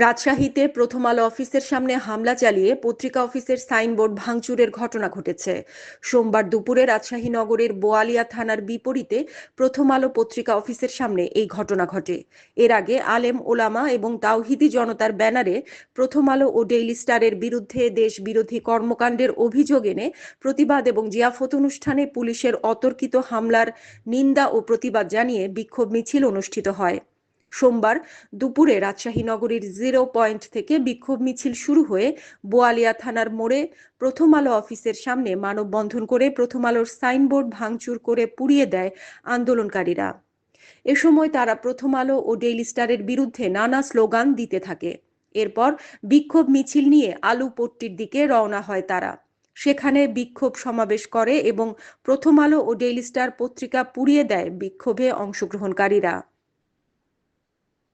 রাজশাহীতে প্রথম আলো অফিসের সামনে হামলা চালিয়ে পত্রিকা অফিসের সাইনবোর্ড ভাঙচুরের ঘটনা ঘটেছে। সোমবার দুপুরে রাজশাহী নগরের বোয়ালিয়া থানার বিপরীতে প্রথম আলো পত্রিকা অফিসের সামনে এই ঘটনা ঘটে। এর আগে আলেম ওলামা এবং তাওহিদি জনতার ব্যানারে প্রথম আলো ও ডেইলি স্টারের বিরুদ্ধে দেশ বিরোধী কর্মকাণ্ডের অভিযোগ এনে প্রতিবাদ এবং জিয়াফত অনুষ্ঠানে পুলিশের অতর্কিত হামলার নিন্দা ও প্রতিবাদ জানিয়ে বিক্ষোভ মিছিল অনুষ্ঠিত হয়। সোমবার দুপুরে রাজশাহী নগরীর জিরো পয়েন্ট থেকে বিক্ষোভ মিছিল শুরু হয়ে বোয়ালিয়া থানার মোড়ে প্রথম আলো অফিসের সামনে মানববন্ধন করে প্রথম আলোর সাইনবোর্ড ভাঙচুর করে পুড়িয়ে দেয় আন্দোলনকারীরা। এ সময় তারা প্রথম আলো ও ডেইলি স্টারের বিরুদ্ধে নানা স্লোগান দিতে থাকে। এরপর বিক্ষোভ মিছিল নিয়ে আলু পট্টির দিকে রওনা হয় তারা। সেখানে বিক্ষোভ সমাবেশ করে এবং প্রথম আলো ও ডেইলি স্টার পত্রিকা পুড়িয়ে দেয় বিক্ষোভে অংশগ্রহণকারীরা।